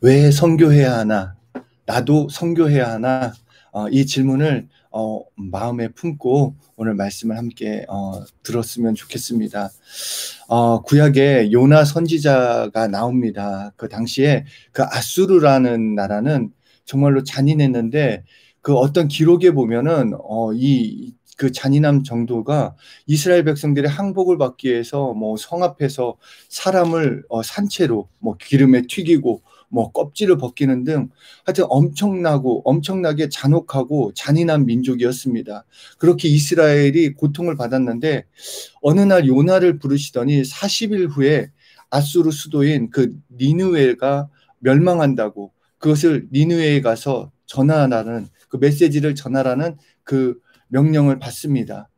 왜 선교해야 하나? 나도 선교해야 하나? 어, 이 질문을 어, 마음에 품고 오늘 말씀을 함께 어, 들었으면 좋겠습니다. 어, 구약에 요나 선지자가 나옵니다. 그 당시에 그 아수르라는 나라는 정말로 잔인했는데 그 어떤 기록에 보면은 어, 이 그 잔인함 정도가 이스라엘 백성들의 항복을 받기 위해서 뭐 성 앞에서 사람을 어, 산채로 뭐 기름에 튀기고 뭐 껍질을 벗기는 등 하여튼 엄청나고 엄청나게 잔혹하고 잔인한 민족이었습니다. 그렇게 이스라엘이 고통을 받았는데 어느 날 요나를 부르시더니 40일 후에 아수르 수도인 그 니누에가 멸망한다고 그것을 니누에에 가서 전하라는 그 메시지를 전하라는 그 명령을 받습니다.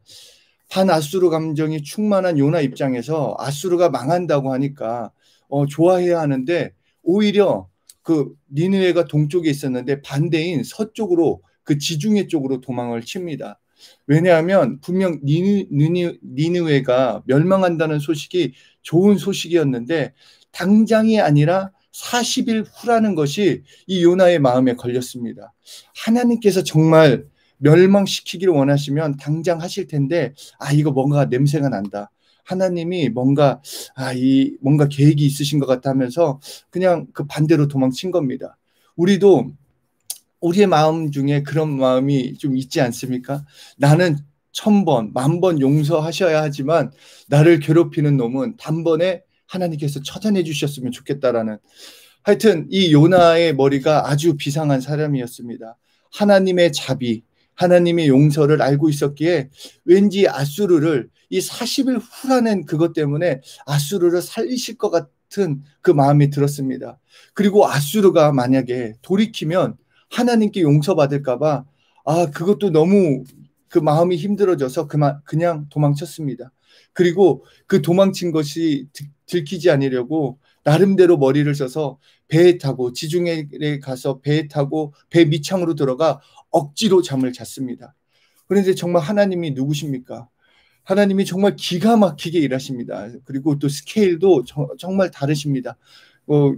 반 아수르 감정이 충만한 요나 입장에서 아수르가 망한다고 하니까 어, 좋아해야 하는데 오히려 그 니느웨가 동쪽에 있었는데 반대인 서쪽으로 그 지중해 쪽으로 도망을 칩니다. 왜냐하면 분명 니느, 니느, 니느웨가 멸망한다는 소식이 좋은 소식이었는데 당장이 아니라 40일 후라는 것이 이 요나의 마음에 걸렸습니다. 하나님께서 정말 멸망시키기를 원하시면 당장 하실 텐데 아 이거 뭔가 냄새가 난다. 하나님이 뭔가 아 이 뭔가 계획이 있으신 것 같다 하면서 그냥 그 반대로 도망친 겁니다. 우리도 우리의 마음 중에 그런 마음이 좀 있지 않습니까? 나는 천 번, 만 번 용서하셔야 하지만 나를 괴롭히는 놈은 단번에 하나님께서 처단해 주셨으면 좋겠다라는 하여튼 이 요나의 머리가 아주 비상한 사람이었습니다. 하나님의 자비, 하나님의 용서를 알고 있었기에 왠지 아수르를 이 40일 후라는 그것 때문에 아수르를 살리실 것 같은 그 마음이 들었습니다. 그리고 아수르가 만약에 돌이키면 하나님께 용서받을까봐 아 그것도 너무 그 마음이 힘들어져서 그만 그냥 도망쳤습니다. 그리고 그 도망친 것이 들키지 않으려고 나름대로 머리를 써서 배에 타고 지중해에 가서 배에 타고 배 밑창으로 들어가 억지로 잠을 잤습니다. 그런데 정말 하나님이 누구십니까? 하나님이 정말 기가 막히게 일하십니다. 그리고 또 스케일도 저, 정말 다르십니다. 어,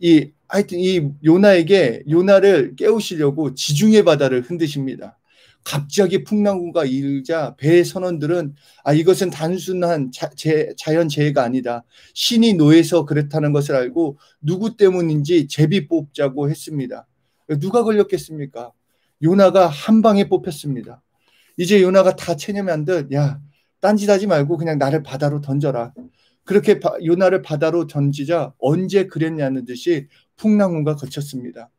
이 하여튼 이 요나에게 요나를 깨우시려고 지중해 바다를 흔드십니다. 갑자기 풍랑구가 일자 배의 선원들은 아 이것은 단순한 자, 재, 자연 재해가 아니다. 신이 노해서 그렇다는 것을 알고 누구 때문인지 제비 뽑자고 했습니다. 누가 걸렸겠습니까? 요나가 한 방에 뽑혔습니다. 이제 요나가 다 체념한 듯, 야, 딴짓하지 말고 그냥 나를 바다로 던져라. 그렇게 바, 요나를 바다로 던지자 언제 그랬냐는 듯이 풍랑운가 거쳤습니다.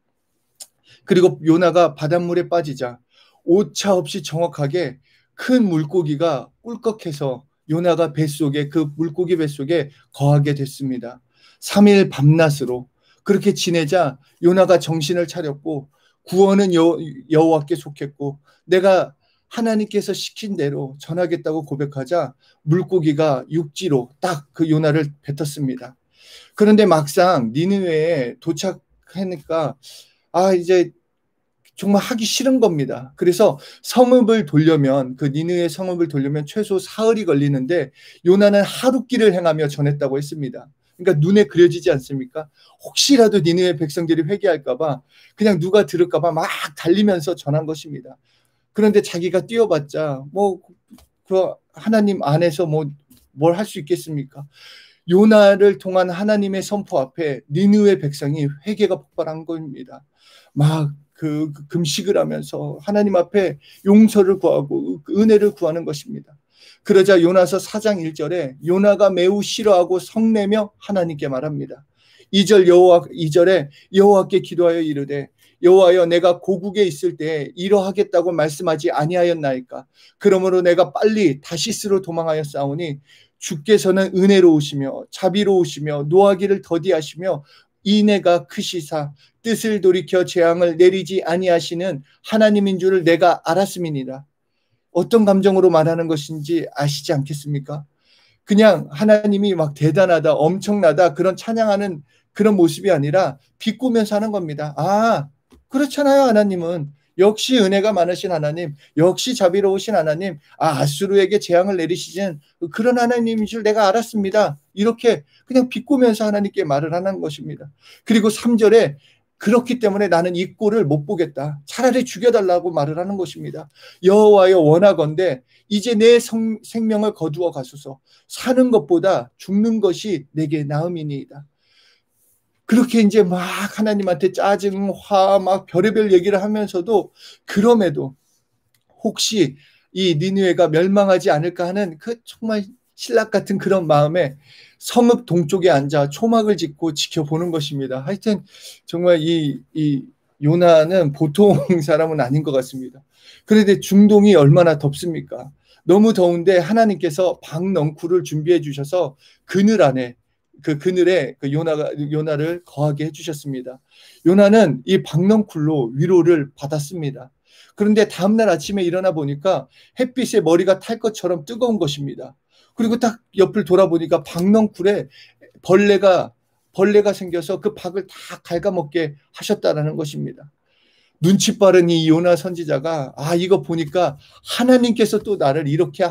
그리고 요나가 바닷물에 빠지자 오차 없이 정확하게 큰 물고기가 꿀꺽해서 요나가 뱃속에 그 물고기 뱃속에 거하게 됐습니다. 3일 밤낮으로 그렇게 지내자 요나가 정신을 차렸고 구원은 여, 여호와께 속했고 내가 하나님께서 시킨 대로 전하겠다고 고백하자 물고기가 육지로 딱 그 요나를 뱉었습니다. 그런데 막상 니느웨에 도착하니까 아 이제 정말 하기 싫은 겁니다. 그래서 성읍을 돌려면 그 니느의 성읍을 돌려면 최소 사흘이 걸리는데 요나는 하루길을 행하며 전했다고 했습니다. 그러니까 눈에 그려지지 않습니까? 혹시라도 니느의 백성들이 회개할까봐 그냥 누가 들을까봐 막 달리면서 전한 것입니다. 그런데 자기가 뛰어봤자 뭐 그 하나님 안에서 뭐 뭘 할 수 있겠습니까? 요나를 통한 하나님의 선포 앞에 니느의 백성이 회개가 폭발한 겁니다. 막 그 금식을 하면서 하나님 앞에 용서를 구하고 은혜를 구하는 것입니다. 그러자 요나서 4장 1절에 요나가 매우 싫어하고 성내며 하나님께 말합니다. 2절 여호와 2절에 여호와께 기도하여 이르되 여호와여 내가 고국에 있을 때 이러하겠다고 말씀하지 아니하였나이까 그러므로 내가 빨리 다시스로 도망하여 싸우니 주께서는 은혜로우시며 자비로우시며 노하기를 더디하시며 이내가 크시사 뜻을 돌이켜 재앙을 내리지 아니하시는 하나님인 줄을 내가 알았음이니라 어떤 감정으로 말하는 것인지 아시지 않겠습니까? 그냥 하나님이 막 대단하다, 엄청나다, 그런 찬양하는 그런 모습이 아니라 비꼬면서 하는 겁니다. 아, 그렇잖아요, 하나님은. 역시 은혜가 많으신 하나님, 역시 자비로우신 하나님, 아, 아수르에게 재앙을 내리시진 그런 하나님인 줄 내가 알았습니다. 이렇게 그냥 비꼬면서 하나님께 말을 하는 것입니다. 그리고 3절에 그렇기 때문에 나는 이 꼴을 못 보겠다. 차라리 죽여달라고 말을 하는 것입니다. 여호와여 원하건대 이제 내 성, 생명을 거두어 가소서. 사는 것보다 죽는 것이 내게 나음이니이다. 그렇게 이제 막 하나님한테 짜증, 화, 막 별의별 얘기를 하면서도 그럼에도 혹시 이 니누에가 멸망하지 않을까 하는 그 정말 신락 같은 그런 마음에 성읍 동쪽에 앉아 초막을 짓고 지켜보는 것입니다. 하여튼 정말 이, 이 요나는 보통 사람은 아닌 것 같습니다. 그런데 중동이 얼마나 덥습니까? 너무 더운데 하나님께서 방 넝쿨을 준비해 주셔서 그늘 안에 그 그늘에 그 요나가 요나를 거하게 해주셨습니다. 요나는 이 박넝쿨로 위로를 받았습니다. 그런데 다음날 아침에 일어나 보니까 햇빛에 머리가 탈 것처럼 뜨거운 것입니다. 그리고 딱 옆을 돌아보니까 박넝쿨에 벌레가 벌레가 생겨서 그 박을 다 갉아먹게 하셨다라는 것입니다. 눈치 빠른 이 요나 선지자가 아 이거 보니까 하나님께서 또 나를 이렇게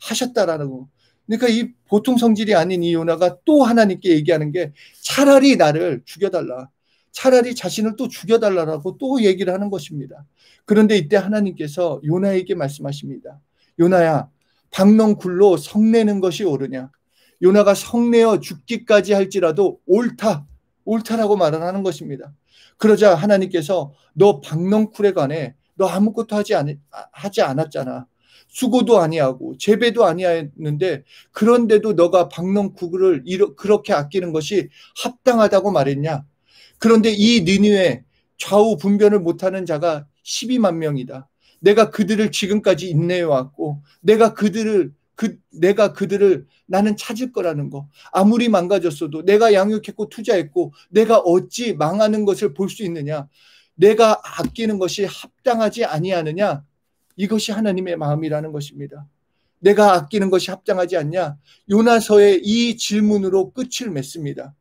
하셨다라는 거. 그러니까 이 보통 성질이 아닌 이 요나가 또 하나님께 얘기하는 게 차라리 나를 죽여달라. 차라리 자신을 또 죽여달라라고 또 얘기를 하는 것입니다. 그런데 이때 하나님께서 요나에게 말씀하십니다. 요나야, 박농굴로 성내는 것이 옳으냐? 요나가 성내어 죽기까지 할지라도 옳다. 옳다라고 말을 하는 것입니다. 그러자 하나님께서 너 박농쿨에 관해 너 아무것도 하지, 않, 하지 않았잖아. 수고도 아니하고 재배도 아니했는데 그런데도 너가 박농쿠를 그렇게 아끼는 것이 합당하다고 말했냐? 그런데 이 니누에 좌우 분별을 못하는 자가 12만 명이다. 내가 그들을 지금까지 인내해 왔고 내가 그들을 그 내가 그들을 나는 찾을 거라는 거. 아무리 망가졌어도 내가 양육했고 투자했고 내가 어찌 망하는 것을 볼 수 있느냐? 내가 아끼는 것이 합당하지 아니하느냐? 이것이 하나님의 마음이라는 것입니다. 내가 아끼는 것이 합당하지 않냐? 요나서의 이 질문으로 끝을 맺습니다.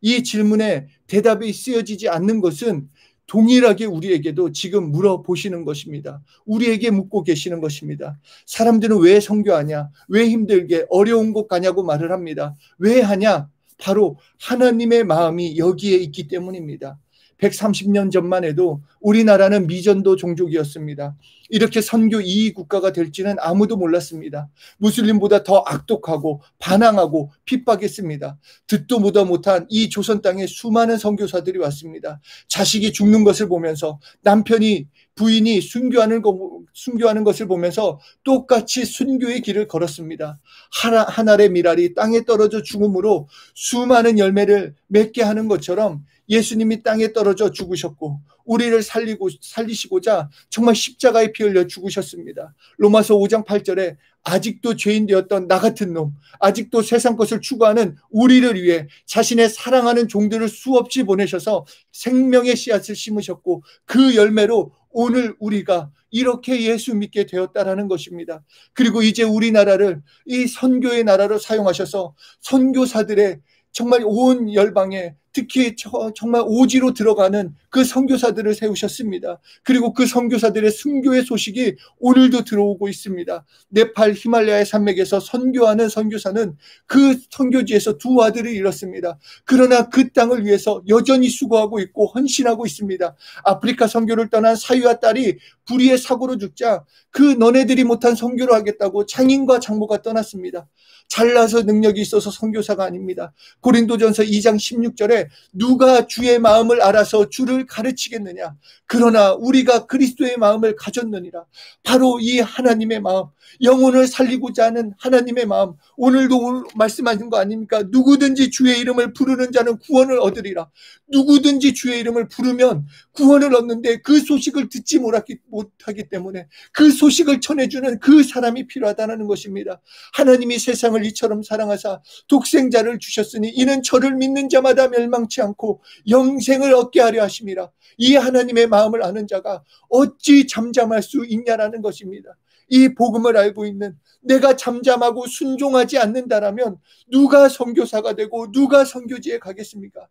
이 질문에 대답이 쓰여지지 않는 것은 동일하게 우리에게도 지금 물어보시는 것입니다. 우리에게 묻고 계시는 것입니다. 사람들은 왜 성교하냐? 왜 힘들게 어려운 곳 가냐고 말을 합니다. 왜 하냐? 바로 하나님의 마음이 여기에 있기 때문입니다. 130년 전만 해도 우리나라는 미전도 종족이었습니다. 이렇게 선교 2위 국가가 될지는 아무도 몰랐습니다. 무슬림보다 더 악독하고 반항하고 핍박했습니다. 듣도 보다 못한 이 조선 땅에 수많은 선교사들이 왔습니다. 자식이 죽는 것을 보면서 남편이 부인이 순교하는 거, 순교하는 것을 보면서 똑같이 순교의 길을 걸었습니다. 하나, 하나의 미랄이 땅에 떨어져 죽음으로 수많은 열매를 맺게 하는 것처럼 예수님이 땅에 떨어져 죽으셨고 우리를 살리고 살리시고자 정말 십자가에 피 흘려 죽으셨습니다. 로마서 5장 8절에 아직도 죄인 되었던 나 같은 놈, 아직도 세상 것을 추구하는 우리를 위해 자신의 사랑하는 종들을 수없이 보내셔서 생명의 씨앗을 심으셨고 그 열매로 오늘 우리가 이렇게 예수 믿게 되었다라는 것입니다. 그리고 이제 우리나라를 이 선교의 나라로 사용하셔서 선교사들의 정말 온 열방에 특히 정말 오지로 들어가는 그 선교사들을 세우셨습니다. 그리고 그 선교사들의 순교의 소식이 오늘도 들어오고 있습니다. 네팔 히말라야 산맥에서 선교하는 선교사는 그 선교지에서 두 아들을 잃었습니다. 그러나 그 땅을 위해서 여전히 수고하고 있고 헌신하고 있습니다. 아프리카 선교를 떠난 사위와 딸이 불의의 사고로 죽자 그 너네들이 못한 선교를 하겠다고 장인과 장모가 떠났습니다. 잘나서 능력이 있어서 선교사가 아닙니다. 고린도전서 2장 16절에 누가 주의 마음을 알아서 주를 가르치겠느냐? 그러나 우리가 그리스도의 마음을 가졌느니라. 바로 이 하나님의 마음, 영혼을 살리고자 하는 하나님의 마음. 오늘도 말씀하신 거 아닙니까? 누구든지 주의 이름을 부르는 자는 구원을 얻으리라. 누구든지 주의 이름을 부르면 구원을 얻는데 그 소식을 듣지 못하기 때문에 그 소식을 전해주는 그 사람이 필요하다는 것입니다. 하나님이 세상을 이처럼 사랑하사 독생자를 주셨으니 이는 저를 믿는 자마다 멸망 치 않고 영생을 얻게 하려 하심이라. 이 하나님의 마음을 아는 자가 어찌 잠잠할 수 있냐라는 것입니다. 이 복음을 알고 있는 내가 잠잠하고 순종하지 않는다라면 누가 선교사가 되고 누가 선교지에 가겠습니까?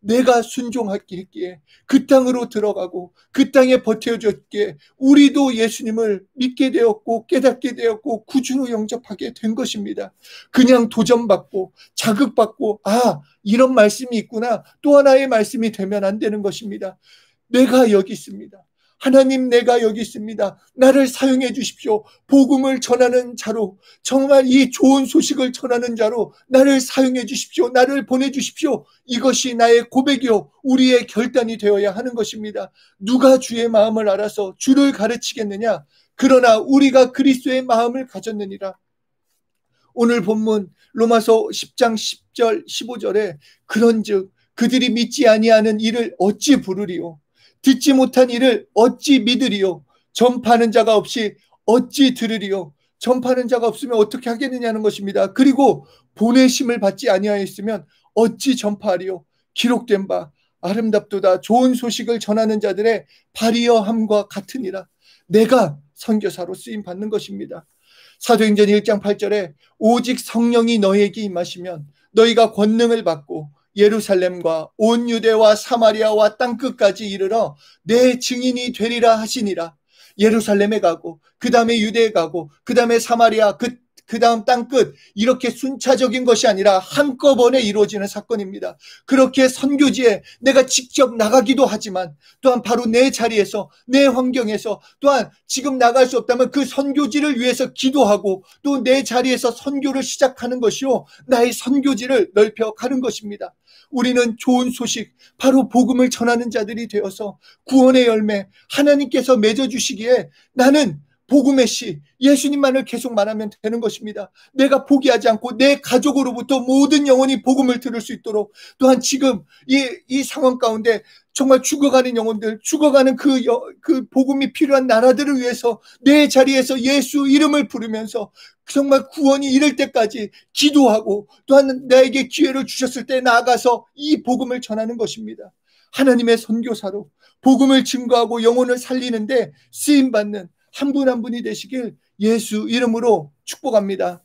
내가 순종했기에 그 땅으로 들어가고 그 땅에 버텨줬기에 우리도 예수님을 믿게 되었고 깨닫게 되었고 구주로 영접하게 된 것입니다. 그냥 도전받고 자극받고 아 이런 말씀이 있구나 또 하나의 말씀이 되면 안 되는 것입니다. 내가 여기 있습니다. 하나님 내가 여기 있습니다. 나를 사용해 주십시오. 복음을 전하는 자로 정말 이 좋은 소식을 전하는 자로 나를 사용해 주십시오. 나를 보내 주십시오. 이것이 나의 고백이요 우리의 결단이 되어야 하는 것입니다. 누가 주의 마음을 알아서 주를 가르치겠느냐? 그러나 우리가 그리스도의 마음을 가졌느니라. 오늘 본문 로마서 10장 10절 15절에 그런즉 그들이 믿지 아니하는 이를 어찌 부르리요 듣지 못한 일을 어찌 믿으리요? 전파하는 자가 없이 어찌 들으리요? 전파하는 자가 없으면 어떻게 하겠느냐는 것입니다. 그리고 보내심을 받지 아니하였으면 어찌 전파하리요? 기록된 바 아름답도다 좋은 소식을 전하는 자들의 발이여 함과 같으니라. 내가 선교사로 쓰임 받는 것입니다. 사도행전 1장 8절에 오직 성령이 너에게 임하시면 너희가 권능을 받고 예루살렘과 온 유대와 사마리아와 땅 끝까지 이르러 내 증인이 되리라 하시니라. 예루살렘에 가고 그 다음에 유대에 가고 그 다음에 사마리아 그, 그 다음 땅끝 이렇게 순차적인 것이 아니라 한꺼번에 이루어지는 사건입니다. 그렇게 선교지에 내가 직접 나가기도 하지만 또한 바로 내 자리에서 내 환경에서 또한 지금 나갈 수 없다면 그 선교지를 위해서 기도하고 또 내 자리에서 선교를 시작하는 것이요 나의 선교지를 넓혀 가는 것입니다. 우리는 좋은 소식, 바로 복음을 전하는 자들이 되어서 구원의 열매, 하나님께서 맺어 주시기에 나는 복음의 시, 예수님만을 계속 말하면 되는 것입니다. 내가 포기하지 않고 내 가족으로부터 모든 영혼이 복음을 들을 수 있도록 또한 지금 이, 이 상황 가운데 정말 죽어가는 영혼들, 죽어가는 그, 여, 그 복음이 필요한 나라들을 위해서 내 자리에서 예수 이름을 부르면서 정말 구원이 이를 때까지 기도하고 또한 나에게 기회를 주셨을 때 나아가서 이 복음을 전하는 것입니다. 하나님의 선교사로 복음을 증거하고 영혼을 살리는데 쓰임 받는 한 분한 한 분이 되시길 예수 이름으로 축복합니다.